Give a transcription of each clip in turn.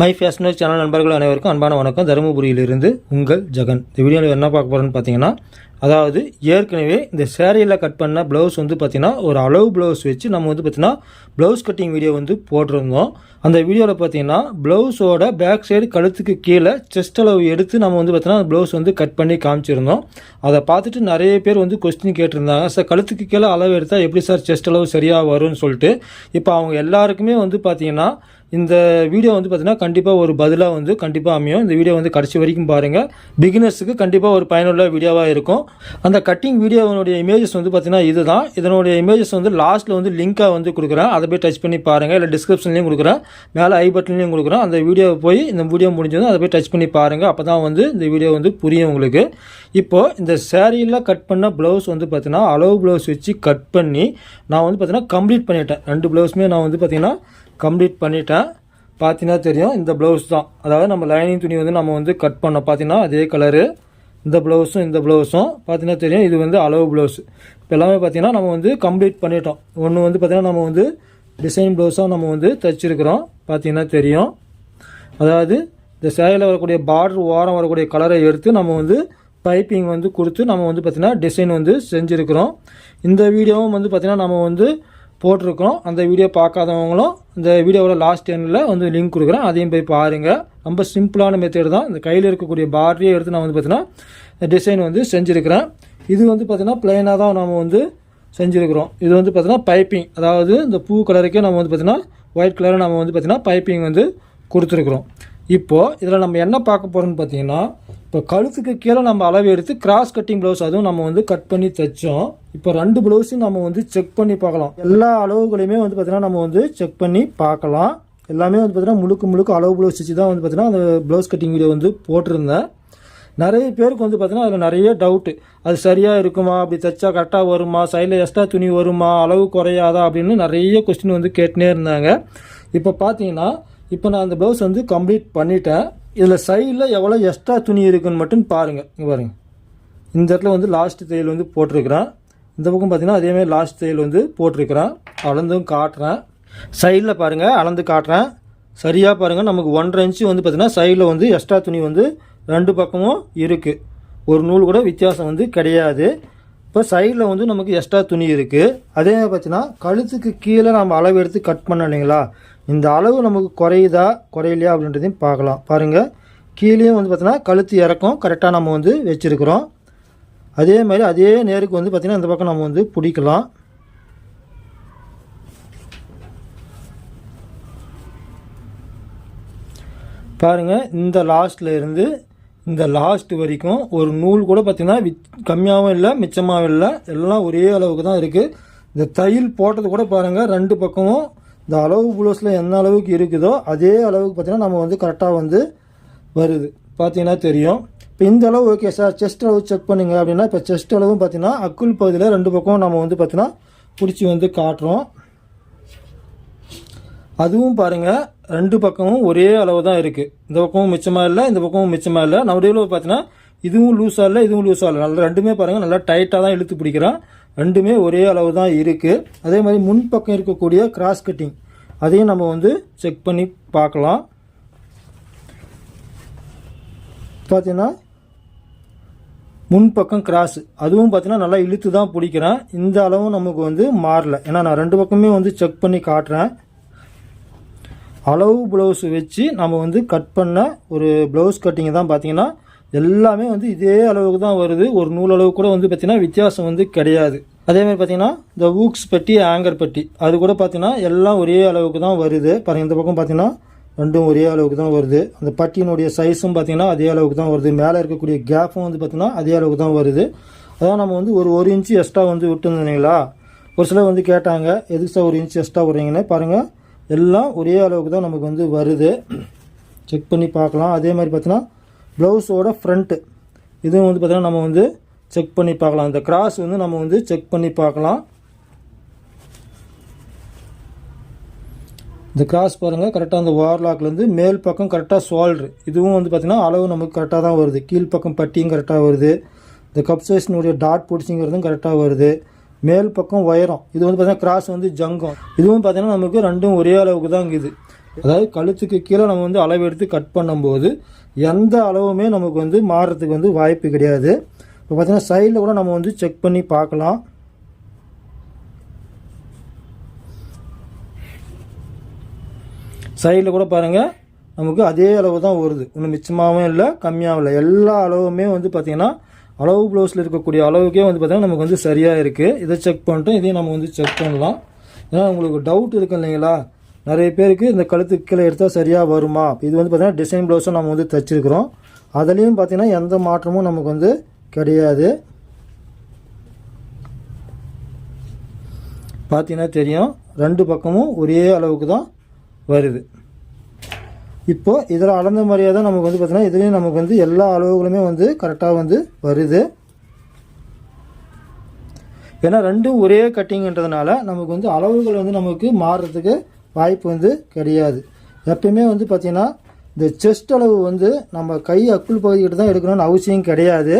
My fashioner channel நண்பர்கள் அனைவருக்கும் அன்பான வணக்கம். தருமபுரியிலிருந்து உங்கள் ஜெகன். இந்த வீடியோவில் என்ன பார்க்க போகிறோன்னு பார்த்தீங்கன்னா அதாவது ஏற்கனவே இந்த சேரீயில் கட் பண்ண ப்ளவுஸ் வந்து பார்த்திங்கன்னா ஒரு அளவு ப்ளவுஸ் வச்சு நம்ம வந்து பார்த்திங்கன்னா ப்ளவுஸ் கட்டிங் வீடியோ வந்து போட்டிருந்தோம். அந்த வீடியோவில் பார்த்தீங்கன்னா ப்ளவுஸோட பேக் சைடு கழுத்துக்கு கீழே செஸ்ட் அளவு எடுத்து நம்ம வந்து பார்த்தீங்கன்னா ப்ளவுஸ் வந்து கட் பண்ணி காமிச்சிருந்தோம். அதை பார்த்துட்டு நிறைய பேர் வந்து கொஸ்டின் கேட்டிருந்தாங்க. சார் கழுத்துக்கு கீழே அளவு எடுத்தால் எப்படி சார் செஸ்ட் அளவு சரியாக வரும்னு சொல்லிட்டு? இப்போ அவங்க எல்லாருக்குமே வந்து பார்த்தீங்கன்னா இந்த வீடியோ வந்து பார்த்தீங்கன்னா கண்டிப்பாக ஒரு பதிலாக வந்து கண்டிப்பாக அமையும். இந்த வீடியோ வந்து கடைசி வரைக்கும் பாருங்கள் பிகினர்ஸுக்கு கண்டிப்பாக ஒரு பயனுள்ள வீடியோவாக இருக்கும். அந்த கட்டிங் வீடியோனுடைய இமேஜஸ் வந்து பார்த்தீங்கன்னா இதுதான். இதனுடைய இமேஜஸ் வந்து லாஸ்ட்டில் வந்து லிங்காக வந்து கொடுக்குறேன். அதை போய் டச் பண்ணி பாருங்கள் இல்லை டிஸ்கிரிப்ஷன்லேயும் கொடுக்குறேன். மேலே ஐ பட்டன்லேயும் கொடுக்குறேன். அந்த வீடியோவை போய் இந்த வீடியோ முடிஞ்சதும் அதை போய் டச் பண்ணி பாருங்கள் அப்போ தான் வந்து இந்த வீடியோ வந்து புரியும் உங்களுக்கு. இப்போது இந்த சேரீயில் கட் பண்ண ப்ளவுஸ் வந்து பார்த்தீங்கன்னா அளவு ப்ளவுஸ் வச்சு கட் பண்ணி நான் வந்து பார்த்தீங்கன்னா கம்ப்ளீட் பண்ணிட்டேன். ரெண்டு ப்ளவுஸுமே நான் வந்து பார்த்தீங்கன்னா கம்ப்ளீட் பண்ணிட்டேன் பார்த்தீங்கன்னா தெரியும் இந்த ப்ளவுஸ் தான். அதாவது நம்ம லைனிங் துணி வந்து நம்ம வந்து கட் பண்ணோம். பார்த்தீங்கன்னா அதே கலரு இந்த ப்ளவுஸும் இந்த ப்ளவுஸும் பார்த்தீங்கன்னா தெரியும் இது வந்து அளவு ப்ளவுஸ் இப்போ எல்லாமே பார்த்தீங்கன்னா நம்ம வந்து கம்ப்ளீட் பண்ணிட்டோம். ஒன்று வந்து பார்த்திங்கன்னா நம்ம வந்து டிசைன் ப்ளவுஸாக நம்ம வந்து தைச்சிருக்கிறோம். பார்த்தீங்கன்னா தெரியும். அதாவது இந்த சேலையில் வரக்கூடிய பார்டர் ஓரம் வரக்கூடிய கலரை எடுத்து நம்ம வந்து பைப்பிங் வந்து கொடுத்து நம்ம வந்து பார்த்திங்கன்னா டிசைன் வந்து செஞ்சுருக்கிறோம். இந்த வீடியோவும் வந்து பார்த்திங்கன்னா நம்ம வந்து போட்டிருக்கோம் அந்த வீடியோ பார்க்காதவங்களும் இந்த வீடியோவோட லாஸ்ட் எண்டில் வந்து லிங்க் கொடுக்குறேன். அதையும் போய் பாருங்கள் ரொம்ப சிம்பிளான மெத்தேடு தான். இந்த கையில் இருக்கக்கூடிய பார்டரையே எடுத்து நான் வந்து பார்த்தீங்கன்னா டிசைன் வந்து செஞ்சுருக்கிறேன். இது வந்து பார்த்திங்கன்னா பிளைனாக தான் நம்ம வந்து செஞ்சுருக்கிறோம். இது வந்து பார்த்திங்கன்னா பைப்பிங் அதாவது இந்த பூ கலருக்கே நம்ம வந்து பார்த்திங்கன்னா ஒயிட் கலரில் நம்ம வந்து பார்த்திங்கன்னா பைப்பிங் வந்து கொடுத்துருக்குறோம். இப்போது இதில் நம்ம என்ன பார்க்க போகிறோம்னு பார்த்தீங்கன்னா இப்போ கழுத்துக்கு கீழே நம்ம அளவு எடுத்து கிராஸ் கட்டிங் ப்ளவுஸ் அதுவும் நம்ம வந்து கட் பண்ணி தைச்சோம். இப்போ ரெண்டு ப்ளவுஸையும் நம்ம வந்து செக் பண்ணி பார்க்கலாம். எல்லா அளவுகளையுமே வந்து பார்த்தீங்கன்னா நம்ம வந்து செக் பண்ணி பார்க்கலாம். எல்லாமே வந்து பார்த்தீங்கன்னா முழுக்க முழுக்க அளவு ப்ளவுஸ் வச்சு தான் வந்து பார்த்தீங்கன்னா அந்த ப்ளவுஸ் கட்டிங் வீடியோ வந்து போட்டிருந்தேன். நிறைய பேருக்கு வந்து பார்த்தீங்கன்னா அதில் நிறைய டவுட்டு அது சரியாக இருக்குமா? அப்படி தைச்சா கரெக்டாக வருமா? சைடில் எக்ஸ்ட்ரா துணி வருமா? அளவு குறையாதா? அப்படின்னு நிறைய கொஸ்டின் வந்து கேட்டுனே இருந்தாங்க. இப்போ பார்த்தீங்கன்னா இப்போ நான் அந்த ப்ளவுஸ் வந்து கம்ப்ளீட் பண்ணிட்டேன். இதில் சைடில் எவ்வளோ எக்ஸ்ட்ரா துணி இருக்குன்னு மட்டும் பாருங்கள் இங்கே பாருங்கள் இந்த இடத்துல வந்து லாஸ்ட் தையல் வந்து போட்டிருக்கிறேன். இந்த பக்கம் பார்த்திங்கன்னா அதேமாதிரி லாஸ்ட் தையல் வந்து போட்டிருக்கிறேன். அளந்தும் காட்டுறேன். சைடில் பாருங்கள் அளந்து காட்டுறேன். சரியாக பாருங்கள் நமக்கு ஒன்றரை இன்ச்சு வந்து பார்த்திங்கன்னா சைடில் வந்து எக்ஸ்ட்ரா துணி வந்து ரெண்டு பக்கமும் இருக்குது ஒரு நூல் கூட வித்தியாசம் வந்து கிடையாது. இப்போ சைடில் வந்து நமக்கு எக்ஸ்ட்ரா துணி இருக்குது அதே மாதிரி பார்த்தீங்கன்னா கழுத்துக்கு கீழே நம்ம அளவு எடுத்து கட் பண்ணோம் இல்லைங்களா? இந்த அளவு நமக்கு குறையுதா குறையலையா அப்படின்றதையும் பார்க்கலாம். பாருங்கள் கீழேயும் வந்து பார்த்தீங்கன்னா கழுத்து இறக்கம் கரெக்டாக நம்ம வந்து வச்சுருக்குறோம். அதே மாதிரி அதே நேருக்கு வந்து பார்த்திங்கன்னா இந்த பக்கம் நம்ம வந்து பிடிக்கலாம். பாருங்கள் இந்த லாஸ்ட்டில் இருந்து இந்த லாஸ்ட் வரைக்கும் ஒரு நூல் கூட பார்த்திங்கன்னா வித் கம்மியாகவும் இல்லை மிச்சமாகவும் இல்லை. எல்லாம் ஒரே அளவுக்கு தான் இருக்குது இந்த தையல் போட்டது கூட பாருங்கள் ரெண்டு பக்கமும் இந்த அளவு ப்ளவுஸில் என்ன அளவுக்கு இருக்குதோ அதே அளவுக்கு பார்த்திங்கன்னா நம்ம வந்து கரெக்டாக வந்து வருது. பார்த்தீங்கன்னா தெரியும். இப்போ இந்த அளவு ஓகே சார் செஸ்ட் அளவு செக் பண்ணுங்க அப்படின்னா இப்போ செஸ்ட் அளவும் பார்த்தீங்கன்னா அக்குள் பகுதியில் ரெண்டு பக்கம் நம்ம வந்து பார்த்தீங்கன்னா பிடிச்சி வந்து காட்டுறோம். அதுவும் பாருங்கள் ரெண்டு பக்கமும் ஒரே அளவு தான் இருக்குது இந்த பக்கமும் மிச்சமாக இல்லை இந்த பக்கமும் மிச்சமாக இல்லை. நடுவில் பார்த்தீங்கன்னா இதுவும் லூஸாக இல்லை இதுவும் லூஸாக இல்லை. நல்லா ரெண்டுமே பாருங்கள் நல்லா டைட்டாக தான் இழுத்து பிடிக்கிறோம் ரெண்டுமே ஒரே அளவு தான் இருக்குது அதே மாதிரி முன் பக்கம் இருக்கக்கூடிய கிராஸ் கட்டிங் அதையும் நம்ம வந்து செக் பண்ணி பார்க்கலாம். பார்த்தீங்கன்னா முன்பக்கம் கிராஸ் அதுவும் பார்த்தீங்கன்னா நல்லா இழுத்து தான் பிடிக்கிறேன். இந்த அளவும் நமக்கு வந்து மாறல. ஏன்னா நான் ரெண்டு பக்கமே வந்து செக் பண்ணி காட்டுறேன். அளவு ப்ளவுஸ் வச்சு நம்ம வந்து கட் பண்ண ஒரு ப்ளவுஸ் கட்டிங்கை தான் பார்த்தீங்கன்னா எல்லாமே வந்து இதே அளவுக்கு தான் வருது. ஒரு நூல் அளவு கூட வந்து பார்த்திங்கன்னா வித்தியாசம் வந்து கிடையாது. அதே மாதிரி பார்த்தீங்கன்னா இந்த ஊக்ஸ் பெட்டி ஆங்கர் பெட்டி அது கூட பார்த்தீங்கன்னா எல்லாம் ஒரே அளவுக்கு தான் வருது. பாருங்கள் இந்த பக்கம் பார்த்தீங்கன்னா ரெண்டும் ஒரே அளவுக்கு தான் வருது. அந்த பட்டியினுடைய சைஸும் பார்த்தீங்கன்னா அதே அளவுக்கு தான் வருது. மேலே இருக்கக்கூடிய கேப்பும் வந்து பார்த்தீங்கன்னா அதே அளவுக்கு தான் வருது. அதான் நம்ம வந்து ஒரு ஒரு இன்ச்சு எக்ஸ்ட்ரா வந்து விட்டுருந்தீங்களா ஒரு சிலர் வந்து கேட்டாங்க எதுக்கு சார் ஒரு இன்ச்சு எக்ஸ்ட்ரா விட்றீங்கன்னு? பாருங்கள் எல்லாம் ஒரே அளவுக்கு தான் நமக்கு வந்து வருது. செக் பண்ணி பார்க்கலாம். அதே மாதிரி பார்த்தீங்கன்னா ப்ளவுஸோட ஃப்ரண்ட்டு இதுவும் வந்து பார்த்திங்கன்னா நம்ம வந்து செக் பண்ணி பார்க்கலாம். இந்த கிராஸ் வந்து நம்ம வந்து செக் பண்ணி பார்க்கலாம். இந்த கிராஸ் பாருங்கள் கரெக்டாக அந்த வார்லாக்லேருந்து மேல் பக்கம் கரெக்டாக சோல்ட்ரு இதுவும் வந்து பார்த்திங்கன்னா அளவு நமக்கு கரெக்டாக தான் வருது. கீழ் பக்கம் பட்டியும் கரெக்டாக வருது. இந்த கப் சைஸ்னுடைய டாட் பிடிச்சிங்கிறதும் கரெக்டாக வருது. மேல் பக்கம் உயரம். இது வந்து பார்த்திங்கன்னா கிராஸ் வந்து ஜங்கம். இதுவும் பார்த்திங்கன்னா நமக்கு ரெண்டும் ஒரே அளவுக்கு தான் இருக்குது அதாவது கழுத்துக்கு கீழே நம்ம வந்து அளவு எடுத்து கட் பண்ணும்போது எந்த அளவுமே நமக்கு வந்து மாறுறதுக்கு வந்து வாய்ப்பு கிடையாது. இப்போ பார்த்தீங்கன்னா சைடில் கூட நம்ம வந்து செக் பண்ணி பார்க்கலாம். சைடில் கூட பாருங்கள் நமக்கு அதே அளவு தான் வருது. ஒன்றும் மிச்சமாகவும் இல்லை கம்மியாகவும் இல்லை. எல்லா அளவுமே வந்து பார்த்திங்கன்னா அளவு ப்ளவுஸில் இருக்கக்கூடிய அளவுக்கே வந்து பார்த்திங்கன்னா நமக்கு வந்து சரியாக இருக்குது இதை செக் பண்ணிட்டோம் இதையும் நம்ம வந்து செக் பண்ணலாம். ஏன்னா உங்களுக்கு டவுட் இருக்கு இல்லைங்களா? நிறைய பேருக்கு இந்த கழுத்துக்கு கீழே எடுத்தால் சரியாக வருமா? இது வந்து பார்த்திங்கன்னா டிசைன் ப்ளவுஸும் நம்ம வந்து தைச்சிருக்கிறோம். அதுலேயும் பார்த்திங்கன்னா எந்த மாற்றமும் நமக்கு வந்து கிடையாது. பார்த்தீங்கன்னா தெரியும். ரெண்டு பக்கமும் ஒரே அளவுக்கு தான் வருது. இப்போ இதில் அளந்த மாதிரியே தான் நமக்கு வந்து பார்த்திங்கன்னா இதுலேயும் நமக்கு வந்து எல்லா அளவுகளுமே வந்து கரெக்டாக வந்து வருது. ஏன்னா ரெண்டும் ஒரே கட்டிங்கன்றதுனால நமக்கு வந்து அளவுகள் வந்து நமக்கு மாறுறதுக்கு வாய்ப்பு வந்து கிடையாது. எப்பயுமே வந்து பார்த்திங்கன்னா இந்த செஸ்ட் அளவு வந்து நம்ம கை அக்குள் பகுதிக்கிட்ட தான் எடுக்கணும்னு அவசியம் கிடையாது.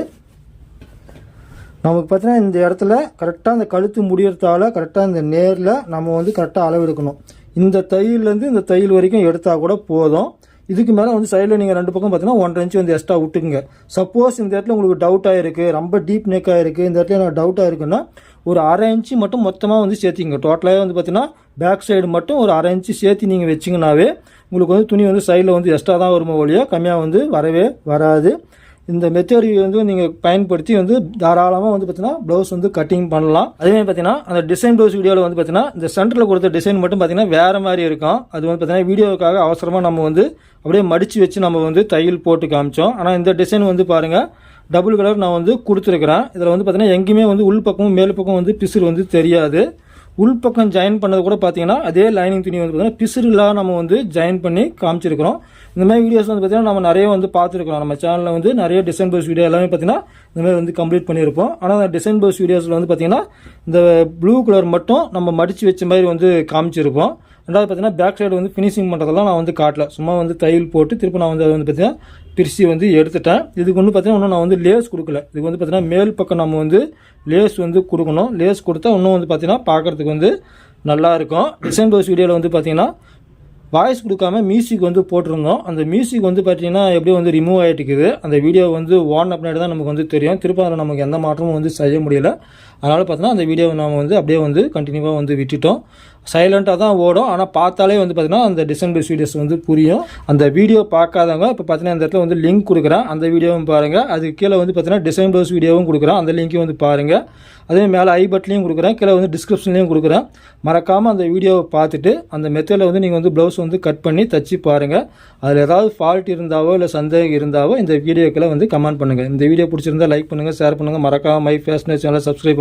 நமக்கு பார்த்தீங்கன்னா இந்த இடத்துல கரெக்டாக இந்த கழுத்து முடியறதால கரெக்டாக இந்த நேரில் நம்ம வந்து கரெக்டாக அளவு எடுக்கணும். இந்த தையல்லேருந்து இந்த தையல் வரைக்கும் எடுத்தால் கூட போதும். இதுக்கு மேலே வந்து சைடில் நீங்கள் ரெண்டு பக்கம் பார்த்தீங்கன்னா ஒன்றரை இன்ச்சு வந்து எக்ஸ்ட்ரா விட்டுக்குங்க. சப்போஸ் இந்த இடத்துல உங்களுக்கு டவுட் ஆகிருக்கு ரொம்ப டீப் நெக் ஆகிருக்கு இந்த இடத்துல எனக்கு டவுட் ஆகிருக்குன்னா ஒரு அரை இன்ச்சு மட்டும் மொத்தமாக வந்து சேர்த்திங்க டோட்டலாகவே வந்து பார்த்தீங்கன்னா பேக் சைடு மட்டும் ஒரு அரை இன்ச்சு சேர்த்து நீங்கள் வச்சிங்கனாவே உங்களுக்கு வந்து துணி வந்து சைடில் வந்து எக்ஸ்ட்ரா தான் வருமோ ஒழியோ கம்மியாக வந்து வரவே வராது. இந்த மெத்தேடி வந்து நீங்கள் பயன்படுத்தி வந்து தாராளமாக வந்து பார்த்தீங்கன்னா ப்ளவுஸ் வந்து கட்டிங் பண்ணலாம். அதேமாதிரி பார்த்தீங்கன்னா அந்த டிசைன் ப்ளவுஸ் வீடியோவில் வந்து பார்த்தீங்கன்னா இந்த சென்டரில் கொடுத்த டிசைன் மட்டும் பார்த்தீங்கன்னா வேறு மாதிரி இருக்கும். அது வந்து பார்த்தீங்கன்னா வீடியோவுக்காக அவசரமாக நம்ம வந்து அப்படியே மடித்து வச்சு நம்ம வந்து தையல் போட்டு காமிச்சோம். ஆனால் இந்த டிசைன் வந்து பாருங்கள் டபுள் கலர் நான் வந்து கொடுத்துருக்குறேன். இதில் வந்து பார்த்திங்கன்னா எங்கேயுமே வந்து உள் பக்கமும் மேல் பக்கம் வந்து பிசுறு வந்து தெரியாது. உள்பக்கம் ஜாயின் பண்ணது கூட பார்த்தீங்கன்னா அதே லைனிங் துணி வந்து பார்த்திங்கன்னா பிசுறு இல்லாம நம்ம வந்து ஜாயின் பண்ணி காமிச்சிருக்கிறோம். இந்த மாதிரி வீடியோஸ் வந்து பார்த்திங்கன்னா நம்ம நிறைய வந்து பார்த்துருக்கோம் நம்ம சேனலில் வந்து நிறைய டிசைன் பர்ஸ் வீடியோ எல்லாமே பார்த்தீங்கன்னா இந்த மாதிரி வந்து கம்ப்ளீட் பண்ணியிருப்போம். ஆனால் அந்த டிசைன் பர்ஸ் வீடியோஸில் வந்து பார்த்திங்கன்னா இந்த ப்ளூ கலர் மட்டும் நம்ம மடித்து வச்ச மாதிரி வந்து காமிச்சிருப்போம். ரெண்டாவது பார்த்தீங்கன்னா பேக் சைடு வந்து ஃபினிஷிங் பண்ணுறதெல்லாம் நான் வந்து காட்டல. சும்மா வந்து தையல் போட்டு திருப்பி நான் வந்து அதை வந்து பார்த்தீங்கன்னா பிரித்து வந்து எடுத்துட்டேன். இதுக்கு வந்து பார்த்தீங்கன்னா இன்னும் நான் வந்து லேஸ் கொடுக்கல. இதுக்கு வந்து பார்த்தீங்கன்னா மேல் பக்கம் நம்ம வந்து லேஸ் வந்து கொடுக்கணும். லேஸ் கொடுத்தா இன்னும் வந்து பார்த்தீங்கன்னா பார்க்குறதுக்கு வந்து நல்லாயிருக்கும் டிசைன் ப்ளவுஸ் வீடியோவில் வந்து பார்த்தீங்கன்னா வாய்ஸ் கொடுக்காம மியூசிக் வந்து போட்டிருந்தோம். அந்த மியூசிக் வந்து பார்த்தீங்கன்னா எப்படியோ வந்து ரிமூவ் ஆகிட்டு இருக்குது. அந்த வீடியோ வந்து ஓன் அப்படின்னா தான் நமக்கு வந்து தெரியும். திரும்ப அதில் நமக்கு எந்த மாற்றமும் வந்து செய்ய முடியல. அதனால் பார்த்தீங்கன்னா அந்த வீடியோவை நம்ம வந்து அப்படியே வந்து கண்டினியூவாக வந்து விட்டுட்டோம். சைலண்ட்டாக தான் ஓடும். ஆனால் பார்த்தாலே வந்து பார்த்திங்கன்னா அந்த டிசம்பர் வீடியோஸ் வந்து புரியும். அந்த வீடியோ பார்க்காதவங்க இப்போ பார்த்தீங்கன்னா இந்த இடத்துல வந்து லிங்க் கொடுக்குறேன். அந்த வீடியோவும் பாருங்கள் அது கீழே வந்து பார்த்தீங்கன்னா டிசம்பர்ஸ் வீடியோவும் கொடுக்குறேன். அந்த லிங்க்கையும் வந்து பாருங்கள் அதே மேலே ஐ பட்லையும் கொடுக்குறேன். கீழே வந்து டிஸ்கிரிப்ஷன்லையும் கொடுக்குறேன். மறக்காமல் அந்த வீடியோவை பார்த்துட்டு அந்த மெத்தடில் வந்து நீங்கள் வந்து ப்ளவுஸ் வந்து கட் பண்ணி தச்சு பாருங்கள் அதில் ஏதாவது ஃபால்ட் இருந்தாவோ இல்லை சந்தேகம் இருந்தாவோ இந்த வீடியோக்களை வந்து கமெண்ட் பண்ணுங்கள் இந்த வீடியோ பிடிச்சிருந்தா லைக் பண்ணுங்கள் ஷேர் பண்ணுங்கள் மறக்காமல் மை ஃபேஷன் சேனலை சப்ஸ்கிரைப்